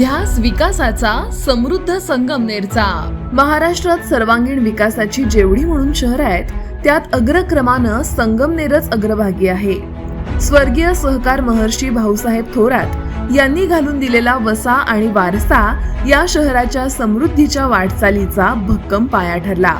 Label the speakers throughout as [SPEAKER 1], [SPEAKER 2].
[SPEAKER 1] ध्यास विकासाचा समृद्ध संगमनेरचा महाराष्ट्रात सर्वांगीण विकासाची जेवढी म्हणून शहर आहेत त्यात अग्रक्रमानं संगमनेरच अग्रभागी आहे. स्वर्गीय सहकार महर्षी भाऊसाहेब थोरात यांनी घालून दिलेला वसा आणि वारसा या शहराच्या समृद्धीच्या वाटचालीचा भक्कम पाया ठरला.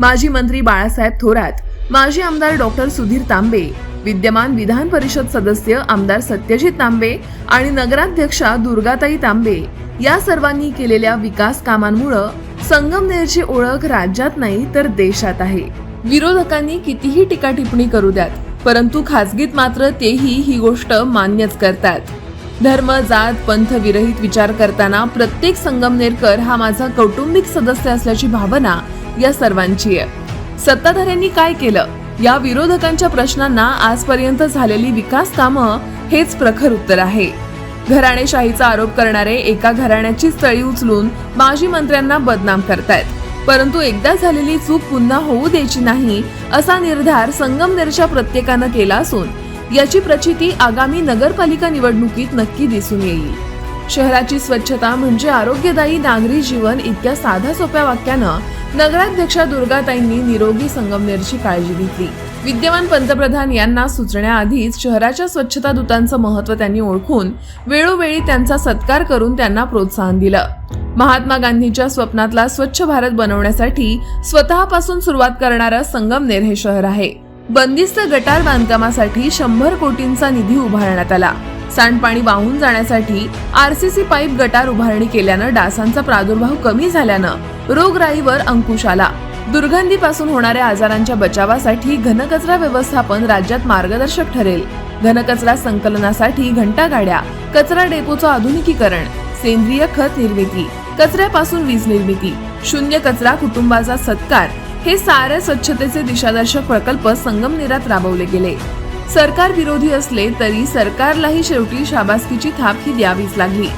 [SPEAKER 1] माजी मंत्री बाळासाहेब थोरात माजी आमदार डॉक्टर सुधीर तांबे विद्यमान विधान परिषद सदस्य आमदार सत्यजित तांबे आणि नगराध्यक्षा दुर्गाताई तांबे. या सर्वांनी केलेल्या विकास कामांमुळं संगमनेरची ओळख राज्यात नाही तर देशात आहे. विरोधकांनी कितीही टीका टिप्पणी करू द्यात परंतु खासगीत मात्र तेही ही गोष्ट मान्यच करतात. धर्म जात पंथ विरहित विचार करताना प्रत्येक संगमनेरकर हा माझा कौटुंबिक सदस्य असल्याची भावना या सर्वांची आहे. सत्ताधाऱ्यांनी काय केलं? या विरोधकांच्या प्रश्नांना आजपर्यंत झालेली विकास कामं हेच प्रखर उत्तर आहे. घराणेशाहीचा आरोप करणारे एका घराण्याची तळी उचलून माजी मंत्र्यांना बदनाम करतायत. परंतु एकदा झालेली चूक पुन्हा होऊ द्यायची नाही असा निर्धार संगमनेरच्या प्रत्येकानं केला असून याची प्रचिती आगामी नगरपालिका निवडणुकीत नक्की दिसून येईल. शहराची स्वच्छता म्हणजे आरोग्यदायी नागरी जीवन इतक्या साध्या सोप्या वाक्यानं नगराध्यक्षा दुर्गाताईंनी निरोगी संगमनेरची काळजी घेतली. विद्यमान पंतप्रधान यांना सुचण्याआधीच शहराच्या स्वच्छता दूतांचं महत्त्व त्यांनी ओळखून वेळोवेळी त्यांचा सत्कार करून त्यांना प्रोत्साहन दिलं. महात्मा गांधींच्या स्वप्नातला स्वच्छ भारत बनवण्यासाठी स्वतःपासून सुरुवात करणारं संगमनेर हे शहर आहे. बंदिस्त गटार बांधकामासाठी शंभर कोटींचा निधी उभारण्यात आला. सांडपाणी वाहून जाण्यासाठी आरसीसी पाईप गटार उभारणी केल्यानं डासांचा प्रादुर्भाव कमी झाल्यानं रोगराईवर अंकुश आला. दुर्गंधीपासून होणाऱ्या आजारांच्या बचावासाठी घनकचरा व्यवस्थापन राज्यात मार्गदर्शक ठरेल. घनकचरा संकलनासाठी घंटागाड्या कचरा डेपोचं आधुनिकीकरण सेंद्रिय खत निर्मिती कचऱ्यापासून वीज निर्मिती शून्य कचरा कुटुंबाचा सत्कार हे सारे स्वच्छतेचे दिशादर्शक प्रकल्प संगमनेरात राबवले गेले. सरकार विरोधी असले तरी सरकारलाही शेवटी शाबासकीची थाप ही द्यावीच लागली.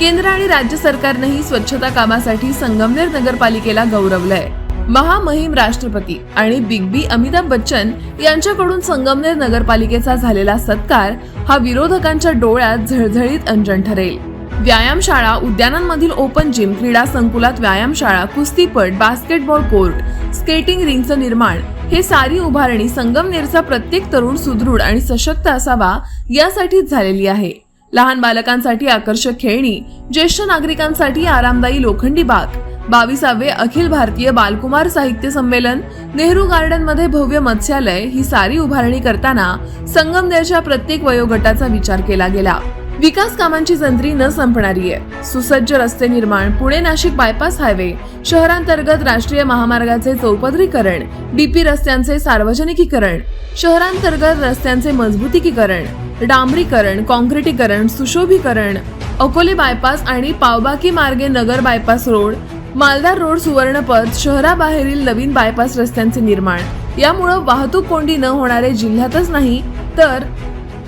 [SPEAKER 1] केंद्र आणि राज्य सरकारनेही स्वच्छता कामासाठी संगमनेर नगरपालिकेला गौरवलंय. महामहिम राष्ट्रपती आणि बिग बी अमिताभ बच्चन यांच्याकडून संगमनेर नगरपालिकेचा झालेला सत्कार हा विरोधकांच्या डोळ्यात झळझळीत अंजन ठरेल. व्यायामशाळा उद्यानांमधील ओपन जिम क्रीडा संकुलात व्यायामशाळा कुस्तीपट बास्केटबॉल कोर्ट स्केटिंग रिंगचं निर्माण हे सारी उभारणी संगमनेरचा प्रत्येक तरुण सुदृढ आणि सशक्त असावा यासाठीच झालेली आहे. लहान बालकांसाठी आकर्षक खेळणी ज्येष्ठ नागरिकांसाठी आरामदायी लोखंडी बाग बावीसावे अखिल भारतीय बालकुमार साहित्य संमेलन नेहरू गार्डनमध्ये भव्य मत्स्यालय ही सारी उभारणी करताना संगमनेरच्या प्रत्येक वयोगटाचा विचार केला गेला. विकास कामांची जंत्री न संपणारी आहे. सुसज्ज रस्ते निर्माण पुणे नाशिक बायपास हायवे शहरांतर्गत राष्ट्रीय महामार्गाचे चौपदरीकरण डीपी रस्त्यांचे सार्वजनिकीकरण शहरांतर्गत रस्त्यांचे मजबूतीकरण डांबरीकरण काँक्रिटीकरण सुशोभीकरण अकोले बायपास आणि पावबाकी मार्गे नगर बायपास रोड मालदार रोड सुवर्णपथ शहराबाहेरील नवीन बायपास रस्त्यांचे निर्माण. यामुळं वाहतूक कोंडी न होणारे जिल्ह्यातच नाही तर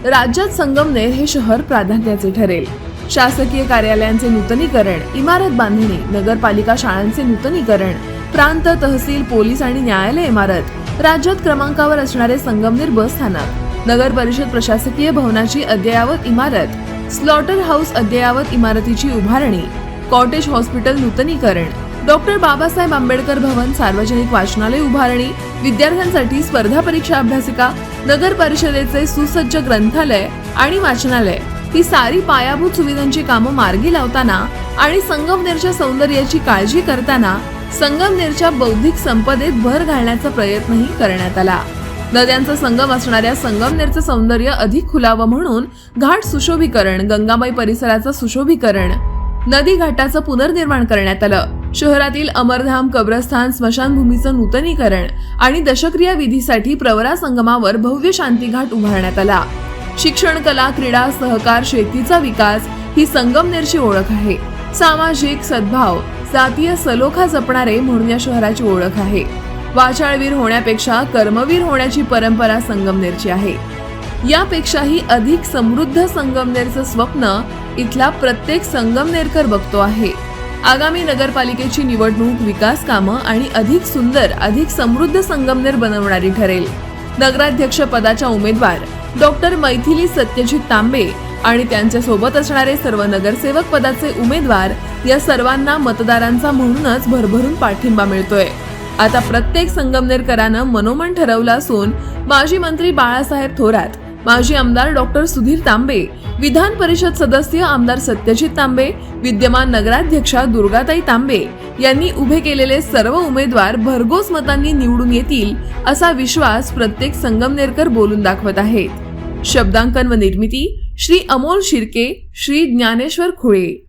[SPEAKER 1] राज्यात संगमनेर हे शहर प्राधान्याचे ठरेल. शासकीय कार्यालयांचे नूतनीकरण इमारत बांधणी नगरपालिका शाळांचे नूतनीकरण प्रांत तहसील पोलीस आणि न्यायालय इमारत राज्यात क्रमांकावर असणारे संगमनेर बस स्थानक नगर परिषद प्रशासकीय भवनाची अद्ययावत इमारत स्लॉटर हाऊस अद्ययावत इमारतीची उभारणी कॉटेज हॉस्पिटल नूतनीकरण डॉक्टर बाबासाहेब आंबेडकर भवन सार्वजनिक वाचनालय उभारणी विद्यार्थ्यांसाठी स्पर्धा परीक्षा अभ्यासिका नगर परिषदेचे सुसज्ज ग्रंथालय आणि वाचनालय. ही सारी पायाभूत सुविधांची कामं मार्गी लावताना आणि संगमनेरच्या सौंदर्याची काळजी करताना संगमनेरच्या बौद्धिक संपदेत भर घालण्याचा प्रयत्नही करण्यात आला. नद्यांचा संगम असणाऱ्या संगमनेरचं सौंदर्य अधिक खुलावं म्हणून घाट सुशोभीकरण गंगाबाई परिसराचं सुशोभीकरण नदी घाटाचं पुनर्निर्माण करण्यात आलं. शहरातील अमरधाम कब्रस्थान स्मशानभूमीचं नूतनीकरण आणि दशक्रिया विधीसाठी प्रवरा संगमावर भव्य शांतीघाट उभारण्यात आला. शिक्षण कला क्रीडा सहकार शेतीचा विकास ही संगमनेरची ओळख आहे. सामाजिक सद्भाव जातीय सलोखा जपणारे म्हणून या शहराची ओळख आहे. वाचाळवीर होण्यापेक्षा कर्मवीर होण्याची परंपरा संगमनेरची आहे. यापेक्षाही अधिक समृद्ध संगमनेरचं स्वप्न इथला प्रत्येक संगमनेरकर बघतो आहे. आगामी नगरपालिकेची निवडणूक विकास कामं आणि अधिक सुंदर अधिक समृद्ध संगमनेर बनवणारी ठरेल. नगराध्यक्ष पदाच्या उमेदवार डॉक्टर मैथिली सत्यजित तांबे आणि त्यांच्यासोबत असणारे सर्व नगरसेवक पदाचे उमेदवार या सर्वांना मतदारांचा म्हणूनच भरभरून पाठिंबा मिळतोय. आता प्रत्येक संगमनेरकरानं मनोमन ठरवलं असून माजी मंत्री बाळासाहेब थोरात माजी आमदार डॉक्टर सुधीर तांबे विधान परिषद सदस्य आमदार सत्यजित तांबे विद्यमान नगराध्यक्षा दुर्गाताई तांबे यांनी उभे केलेले सर्व उमेदवार भरघोस मतांनी निवडून येतील असा विश्वास प्रत्येक संगमनेरकर बोलून दाखवत आहेत. शब्दांकन व निर्मिती श्री अमोल शिर्के श्री ज्ञानेश्वर खुळे.